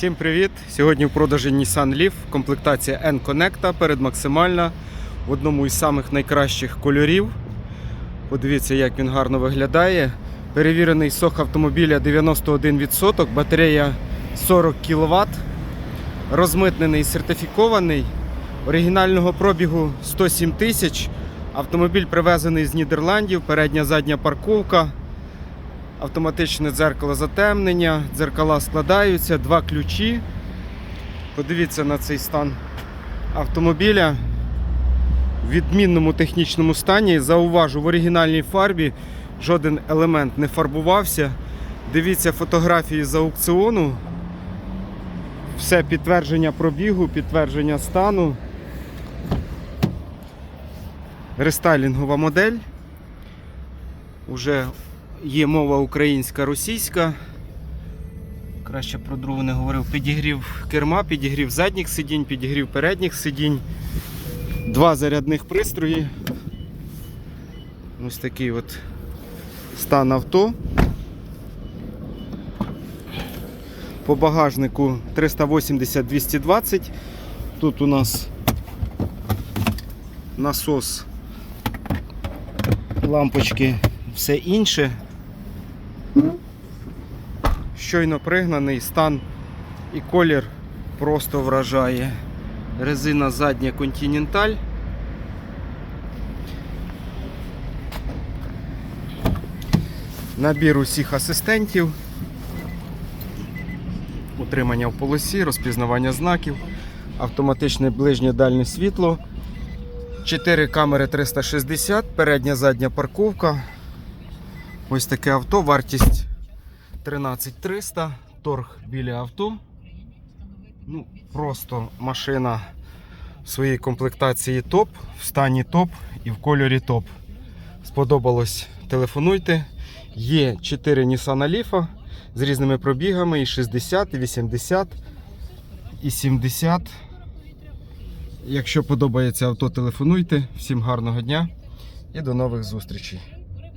Всім привіт! Сьогодні в продажі Nissan Leaf комплектація N-Connecta перед максимальна в одному із самих найкращих кольорів. Подивіться, як він гарно виглядає. Перевірений сох автомобіля 91%, батарея 40 кВт, розмитнений сертифікований, оригінального пробігу 107 тисяч. Автомобіль привезений з Нідерландів, передня задня парковка. Автоматичне дзеркало затемнення, дзеркала складаються, два ключі. Подивіться на цей стан автомобіля в відмінному технічному стані. Зауважу, в оригінальній фарбі жоден елемент не фарбувався. Дивіться фотографії з аукціону. Все підтвердження пробігу, підтвердження стану. Рестайлінгова модель. Уже Є мова українська, російська. Краще про другу не говорив. Підігрів керма, підігрів задніх сидінь, підігрів передніх сидінь. Два зарядних пристрої. Ось такий от стан авто. По багажнику 380-220. Тут у нас насос, лампочки, все інше. Щойно пригнаний стан і колір просто вражає. Резина задня Continental. Набір усіх асистентів. Утримання в полосі, розпізнавання знаків, автоматичне ближнє дальнє світло, 4 камери 360, передня задня парковка. Ось таке авто, вартість 13300, торг біля авто. Ну, Просто машина в своїй комплектації топ, в стані топ і в кольорі топ. Сподобалось, телефонуйте. Є 4 Nissan Leaf з різними пробігами і 60, і 80, і 70. Якщо подобається авто, телефонуйте. Всім гарного дня і до нових зустрічей.